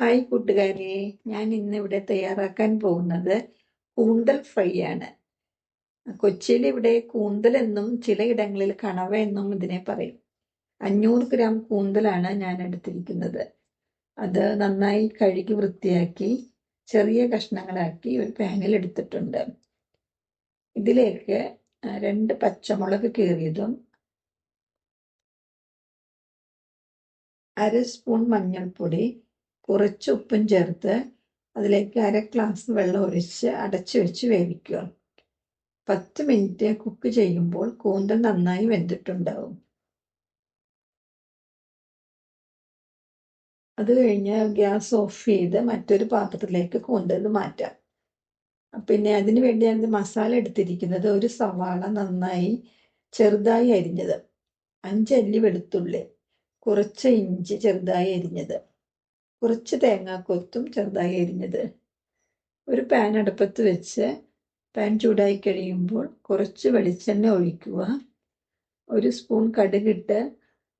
Hi കൂട്ടുകാരെ. ഞാൻ ഇന്ന് ഇവിടെ തയ്യാറാക്കാൻ പോകുന്നത് കൂന്തൽ ഫ്രൈ ആണ്. കൊച്ചിയിൽ ഇവിടെ കൂന്തൽ എന്നും ചിലയിടങ്ങളിൽ കണവ എന്നും ഇതിനെ പറയും. അഞ്ഞൂറ് ഗ്രാം കൂന്തലാണ് ഞാൻ എടുത്തിരിക്കുന്നത്. അത് നന്നായി കഴുകി വൃത്തിയാക്കി ചെറിയ കഷ്ണങ്ങളാക്കി ഒരു പാനിൽ എടുത്തിട്ടുണ്ട്. ഇതിലേക്ക് രണ്ട് പച്ചമുളക് കീറിയതും അര സ്പൂൺ മഞ്ഞൾപ്പൊടി കുറച്ച് ഉപ്പും ചേർത്ത് അതിലേക്ക് അര ഗ്ലാസ് വെള്ളം ഒഴിച്ച് അടച്ചു വെച്ച് വേവിക്കുക. പത്ത് മിനിറ്റ് കുക്ക് ചെയ്യുമ്പോൾ കൂന്തൽ നന്നായി വെന്തിട്ടുണ്ടാവും. അത് കഴിഞ്ഞ് ഗ്യാസ് ഓഫ് ചെയ്ത് മറ്റൊരു പാത്രത്തിലേക്ക് കൂന്തൽ മാറ്റാം. പിന്നെ അതിന് വേണ്ടി മസാല എടുത്തിരിക്കുന്നത് ഒരു സവാള നന്നായി ചെറുതായി അരിഞ്ഞത്. അഞ്ചല്ലി വെളുത്തുള്ളി കുറച്ച് ഇഞ്ചി ചെറുതായി അരിഞ്ഞത്. കുറച്ച് തേങ്ങാക്കൊത്തും ചെറുതായി അരിഞ്ഞത്. ഒരു പാൻ അടുപ്പത്ത് വെച്ച് പാൻ ചൂടായി കഴിയുമ്പോൾ കുറച്ച് വെളിച്ചെണ്ണ ഒഴിക്കുക. ഒരു സ്പൂൺ കടുകിട്ട്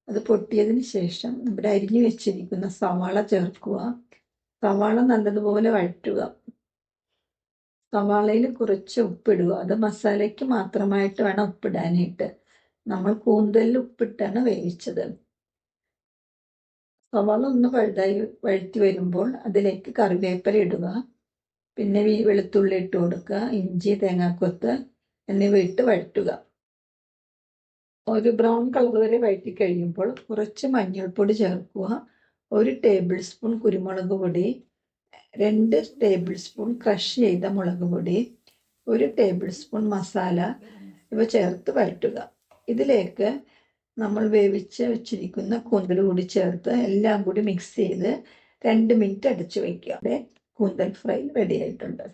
അത് പൊട്ടിയതിന് ശേഷം നമ്മുടെ അരിഞ്ഞു വെച്ചിരിക്കുന്ന സവാള ചേർക്കുക. സവാള നല്ലതുപോലെ വഴറ്റുക. സവാളയിൽ കുറച്ച് ഉപ്പിടുക. അത് മസാലയ്ക്ക് മാത്രമായിട്ട് വേണം ഉപ്പിടാനായിട്ട്. നമ്മൾ കൂന്തലിൽ ഉപ്പിട്ടാണ് വേവിച്ചത്. സവാള ഒന്ന് വഴുതായി വഴുത്തി വരുമ്പോൾ അതിലേക്ക് കറിവേപ്പില ഇടുക. പിന്നെ വെളുത്തുള്ളി ഇട്ട് കൊടുക്കുക ഇഞ്ചി തേങ്ങാക്കൊത്ത് എന്നിവ ഇട്ട് വഴറ്റുക. ഒരു ബ്രൗൺ കളർ വരെ വഴറ്റി കഴിയുമ്പോൾ കുറച്ച് മഞ്ഞൾപ്പൊടി ചേർക്കുക. ഒരു ടേബിൾ സ്പൂൺ കുരുമുളക് പൊടി രണ്ട് ടേബിൾ സ്പൂൺ ക്രഷ് ചെയ്ത മുളക് പൊടി ഒരു ടേബിൾ സ്പൂൺ മസാല ഇവ ചേർത്ത് വഴറ്റുക. ഇതിലേക്ക് നമ്മൾ വേവിച്ച് വെച്ചിരിക്കുന്ന കൂന്തൽ കൂടി ചേർത്ത് എല്ലാം കൂടി മിക്സ് ചെയ്ത് രണ്ട് മിനിറ്റ് അടച്ചു വയ്ക്കുക കൂന്തൽ ഫ്രൈ റെഡി ആയിട്ടുണ്ട്.